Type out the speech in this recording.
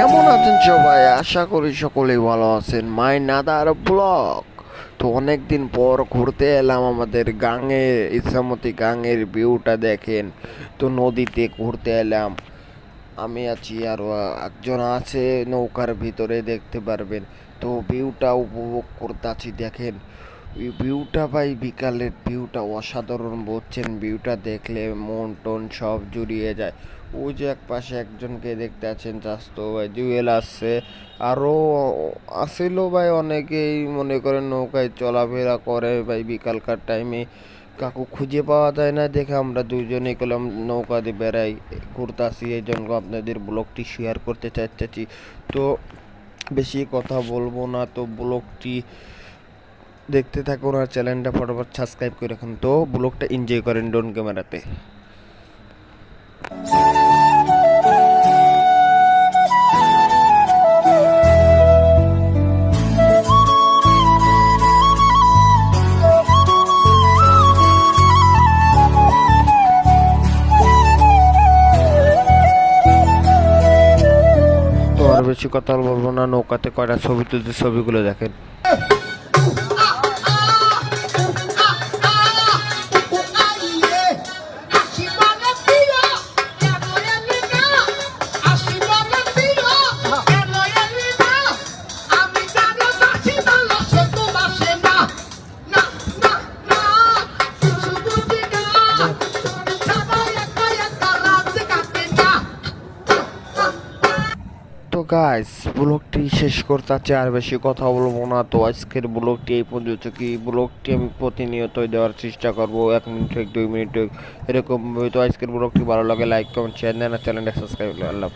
কেমন আছেন সবাই? আশা করি সকলেই ভালো আছেন। My another blog. তো অনেক দিন পর ঘুরতে এলাম আমাদের গাঙে ইসামতি গাঙের ভিউটা দেখেন। তো নদীতে ঘুরতে এলাম। আমি আছি আর একজন আছে নৌকার ভিতরে, দেখতে পারবেন। তো ভিউটা উপভোগ করতে আছি, দেখেন। ভিউটা ভাই বিকালের ভিউটা অসাধারণ বলছেন ভিউটা দেখলে মন টন সব জুড়িয়ে যায়। ওই যে এক পাশে একজনকে দেখতে আছেন চাস্তো ভাই জুয়েল আসছে। আরও আসিল ভাই অনেকেই, মনে করেন নৌকায় চলাফেরা করে ভাই বিকালকার টাইমে কাকু খুঁজে পাওয়া যায় না, দেখে আমরা দুজনে গেলাম নৌকা দিয়ে বেড়াই, ঘুরতাছি, এই জন্য আপনাদের ব্লগটি শেয়ার করতে চাচ্ছি। তো বেশি কথা বলব না, তো ব্লগটি দেখতে থাকুন আর চ্যানেলটা ফটোফট সাবস্ক্রাইব করে রাখুন। তো ব্লগটা এনজয় করেন ডোন ক্যামেরাতে বেশি কথা বলব না, নৌকাতে কয়টা ছবি তুলছে, ছবিগুলো দেখেন। তো গাইস ব্লগটি শেষ করতে আছে আর বেশি কথা বলব না। তো আজকের ব্লগটি এই পর্যন্ত। কি ব্লগটি আমি প্রতিনিয়তই দেওয়ার চেষ্টা করব, এক মিনিট হোক, দুই মিনিট হোক, এরকম। তো আজকের ব্লগটি ভালো লাগে লাইক কমেন্ট শেয়ার দেন আর চ্যানেলটা সাবস্ক্রাইব আল্লাহ